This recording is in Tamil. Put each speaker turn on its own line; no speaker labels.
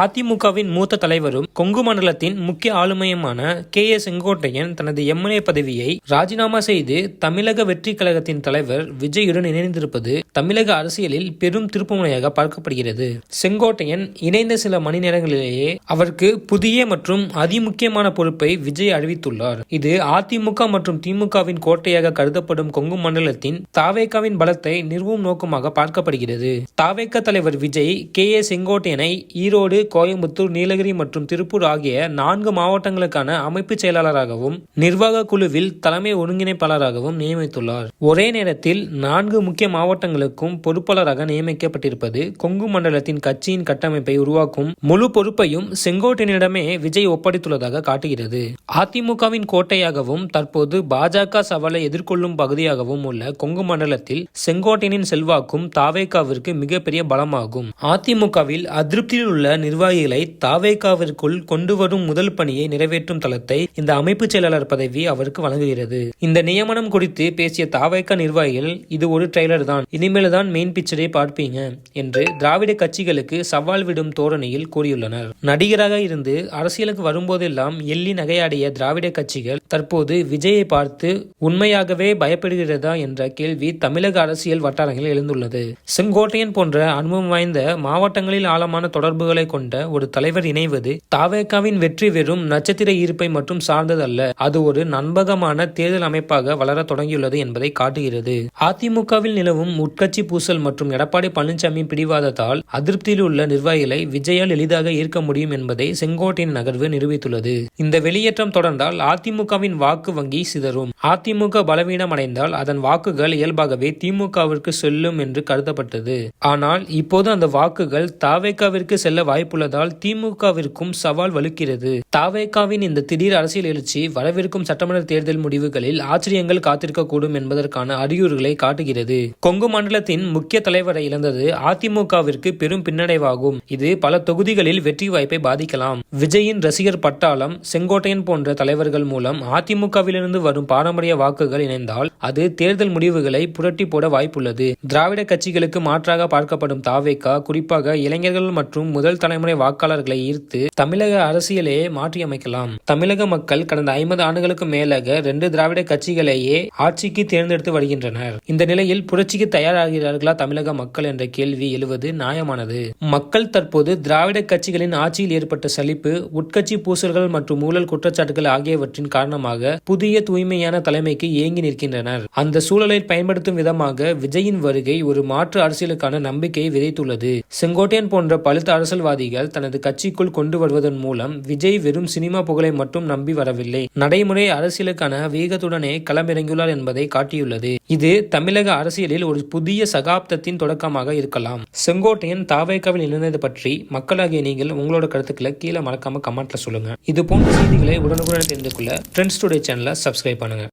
அதிமுகவின் மூத்த தலைவரும் கொங்கு மண்டலத்தின் முக்கிய ஆளுமையுமான கே ஏ செங்கோட்டையன் தனது எம்எல்ஏ பதவியை ராஜினாமா செய்து தமிழக வெற்றி கழகத்தின் தலைவர் விஜயுடன் இணைந்திருப்பது தமிழக அரசியலில் பெரும் திருப்புமுனையாக பார்க்கப்படுகிறது. செங்கோட்டையன் இணைந்த சில மணி நேரங்களிலேயே அவருக்கு புதிய மற்றும் அதிமுக்கியமான பொறுப்பை விஜய் அறிவித்துள்ளார். இது அதிமுக மற்றும் திமுகவின் கோட்டையாக கருதப்படும் கொங்கு மண்டலத்தின் தாவேக்காவின் பலத்தை நிறுவும் நோக்கமாக பார்க்கப்படுகிறது. தாவேக்கா தலைவர் விஜய் கே ஏ செங்கோட்டையனை ஈரோடு கோயம்புத்தூர் நீலகிரி மற்றும் திருப்பூர் ஆகிய நான்கு மாவட்டங்களுக்கான அமைப்பு செயலாளராகவும் நிர்வாக குழுவில் தலைமை ஒருங்கிணைப்பாளராகவும் நியமித்துள்ளார். ஒரே நேரத்தில் நான்கு முக்கிய மாவட்டங்களுக்கும் பொறுப்பாளராக நியமிக்கப்பட்டிருப்பது கொங்கு மண்டலத்தின் கட்சியின் கட்டமைப்பை உருவாக்கும் முழு பொறுப்பையும் செங்கோட்டையனிடமே விஜய் ஒப்படைத்துள்ளதாக காட்டுகிறது. அதிமுகவின் கோட்டையாகவும் தற்போது பாஜக சவாலை எதிர்கொள்ளும் பகுதியாகவும் உள்ள கொங்கு மண்டலத்தில் செங்கோட்டையனின் செல்வாக்கும் தாவேகாவிற்கு மிகப்பெரிய பலமாகும். அதிமுகவில் அதிருப்தியில் உள்ள நிர்வாகிகளை தாவேகாவிற்குள் கொண்டு வரும் முதல் பணியை நிறைவேற்றும் தளத்தை இந்த அமைப்பு செயலாளர் பதவி அவருக்கு வழங்குகிறது. இந்த நியமனம் குறித்து பேசிய தாவேகா நிர்வாகிகள் இது ஒரு ட்ரெய்லர் தான் இனிமேல் தான் மெயின் பிக்சரை பார்ப்பீங்க என்று திராவிட கட்சிகளுக்கு சவால் விடும் தோரணையில் கூறியுள்ளனர். நடிகராக இருந்து அரசியலுக்கு வரும்போதெல்லாம் எள்ளி நகையாடிய திராவிட கட்சிகள் தற்போது விஜயை பார்த்து உண்மையாகவே பயப்படுகிறதா? என்ற கேள்வி தமிழக அரசியல் வட்டாரங்களில் எழுந்துள்ளது. செங்கோட்டையன் போன்ற அனுபவம் வாய்ந்த மாவட்டங்களில் ஆழமான தொடர்புகளை கொண்ட ஒரு தலைவர் இணைவது தாவேகாவின் வெற்றி வெறும் நட்சத்திர ஈர்ப்பை மட்டும் சார்ந்ததல்ல அது ஒரு நண்பகமான தேர்தல் அமைப்பாக வளர தொடங்கியுள்ளது என்பதை காட்டுகிறது. அதிமுகவில் நிலவும் உட்கட்சி பூசல் மற்றும் எடப்பாடி பழனிசாமி பிடிவாதத்தால் அதிருப்தியில் உள்ள நிர்வாகிகளை விஜயால் எளிதாக ஈர்க்க முடியும் என்பதை செங்கோட்டையின் நகர்வு நிரூபித்துள்ளது. இந்த வெளியேற்றம் தொடர்ந்தால் அதிமுகவின் வாக்கு வங்கி சிதறும். அதிமுக பலவீனம் அடைந்தால் அதன் வாக்குகள் இயல்பாகவே திமுகவிற்கு செல்லும் என்று கருதப்பட்டது. ஆனால் இப்போது அந்த வாக்குகள் தாவேக்காவிற்கு செல்ல வாய்ப்பு வாய்ப்புள்ளதால் திமுகவிற்கும் சவால் வலுக்கிறது. தாவேகாவின் இந்த திடீர் அரசியல் எழுச்சி வரவிருக்கும் சட்டமன்ற தேர்தல் முடிவுகளில் ஆச்சரியங்கள் காத்திருக்கக்கூடும் என்பதற்கான அறிகுறிகளை காட்டுகிறது. கொங்கு மண்டலத்தின் முக்கிய தலைவரை இழந்தது அதிமுகவிற்கு பெரும் பின்னடைவாகும். இது பல தொகுதிகளில் வெற்றி வாய்ப்பை பாதிக்கலாம். விஜயின் ரசிகர் பட்டாளம் செங்கோட்டையன் போன்ற தலைவர்கள் மூலம் அதிமுகவிலிருந்து வரும் பாரம்பரிய வாக்குகள் இணைந்தால் அது தேர்தல் முடிவுகளை புரட்டி போட வாய்ப்புள்ளது. திராவிட கட்சிகளுக்கு மாற்றாக பார்க்கப்படும் தாவேகா குறிப்பாக இளைஞர்கள் மற்றும் முதல் தலைமுறை தலைமுறை வாக்காளர்களை ஈர்த்து தமிழக அரசியலையே மாற்றியமைக்கலாம். தமிழக மக்கள் கடந்த ஐம்பது ஆண்டுகளுக்கு மேலாக ரெண்டு திராவிட கட்சிகளையே ஆட்சிக்கு தேர்ந்தெடுத்து வருகின்றனர். இந்த நிலையில் புரட்சிக்கு தயாராகிறார்களா தமிழக மக்கள் என்ற கேள்வி எழுவது நியாயமானது. மக்கள் தற்போது திராவிட கட்சிகளின் ஆட்சியில் ஏற்பட்ட சலிப்பு உட்கட்சி பூசல்கள் மற்றும் ஊழல் குற்றச்சாட்டுகள் ஆகியவற்றின் காரணமாக புதிய தூய்மையான தலைமைக்கு ஏங்கி நிற்கின்றனர். அந்த சூழலை பயன்படுத்தும் விதமாக விஜயின் வருகை ஒரு மாற்று அரசியலுக்கான நம்பிக்கையை விதைத்துள்ளது. செங்கோட்டையன் போன்ற பழுத்த அரசியல்வாதி அரசியல்வாதிகள் தனது கட்சிக்குள் கொண்டு வருவதன் மூலம் விஜய் வெறும் சினிமா புகழை மட்டும் நம்பி வரவில்லை. நடைமுறை அரசியலுக்கான வேகத்துடனே களமிறங்கியுள்ளார் என்பதை காட்டியுள்ளது. இது தமிழக அரசியலில் ஒரு புதிய சகாப்தத்தின் தொடக்கமாக இருக்கலாம். செங்கோட்டையன் தாவேக்காவில் இணைந்தது பற்றி மக்களாகிய நீங்கள் உங்களோட கருத்துக்களை கீழே மறக்காம கமெண்ட்ல சொல்லுங்க. இது போன்ற செய்திகளை உடனுக்குடன் தெரிந்து கொள்ள ஃப்ரெண்ட்ஸ் டுடே சேனலை சப்ஸ்கிரைப் பண்ணுங்க.